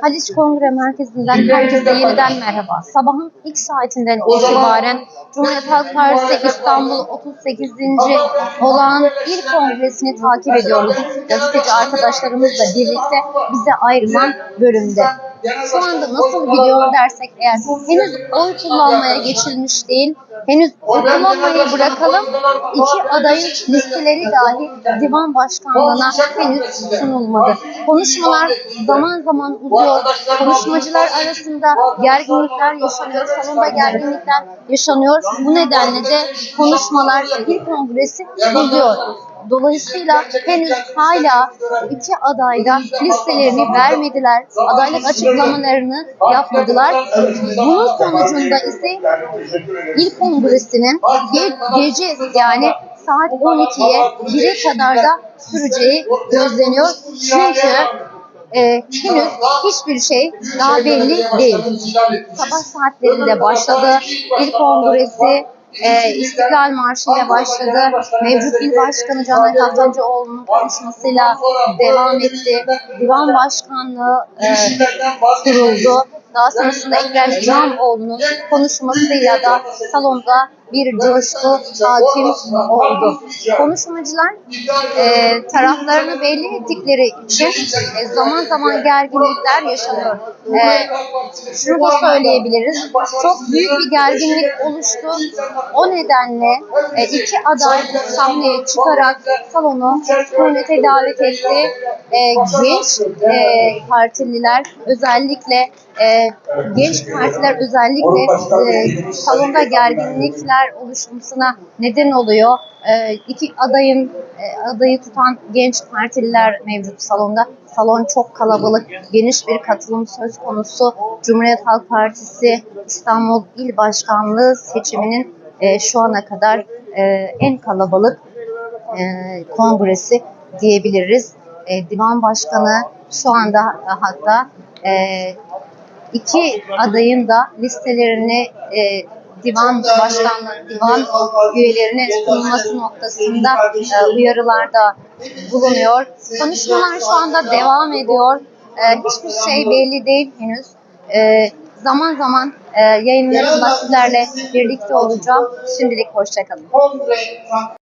Haliç Kongre Merkezi'nden herkese yeniden merhaba. Sabahın ilk saatinden itibaren Cumhuriyet Halk Partisi İstanbul 38. olağan ilk kongresini takip ediyoruz. Gazeteci arkadaşlarımızla birlikte bize ayrılan bölümde. Şu anda nasıl gidiyor dersek eğer henüz oy kullanmaya geçilmiş değil. Henüz oy kullanmayı bırakalım. İki adayın listeleri dahi divan başkanlığına henüz sunulmadı. Konuşmalar zaman zaman uzuyor. Konuşmacılar arasında gerginlikler yaşanıyor. Salonda gerginlikler yaşanıyor. Bu nedenle de konuşmalar il kongresi uzuyor. Dolayısıyla henüz hala iki adayda listelerini vermediler. Adaylık açıklamalarını yapmadılar. Bunun sonucunda ise il kongresinin ge- gece yani saat 12'ye 1'e kadar da süreceği gözleniyor. Çünkü e, henüz hiçbir şey daha belli değil. Sabah saatlerinde başladı. İl kongresi e, İstiklal Marşı ile başladı. Mevcut il başkanı Caner Kaftancıoğlu'nun konuşmasıyla devam etti. Divan başkanlığı e, kuruldu. Daha sonrasında Ekrem İmamoğlu'nun konuşmasıyla da salonda bir coşku hakim oldu. Konuşmacılar e, taraflarını belli ettikleri için e, zaman zaman gerginlikler yaşanıyor. E, şunu da söyleyebiliriz. Çok büyük bir gerginlik oluştu. O nedenle e, iki aday sahneye çıkarak salonu hürmete davet etti. E, genç e, partililer özellikle e, genç partiler özellikle e, salonda gerginlikler oluşmasına neden oluyor. E, iki adayın e, adayı tutan genç partililer mevcut salonda. Salon çok kalabalık, geniş bir katılım söz konusu. Cumhuriyet Halk Partisi İstanbul İl Başkanlığı seçiminin e, şu ana kadar e, en kalabalık e, kongresi diyebiliriz. E, Divan Başkanı şu anda hatta e, iki adayın da listelerini e, divan başkanlığı, divan üyelerine sunulması noktasında e, uyarılarda bulunuyor. Konuşmalar şu anda devam ediyor. E, hiçbir şey belli değil henüz. E, zaman zaman yayınlarımızda sizlerle birlikte olacağım. Şimdilik hoşçakalın.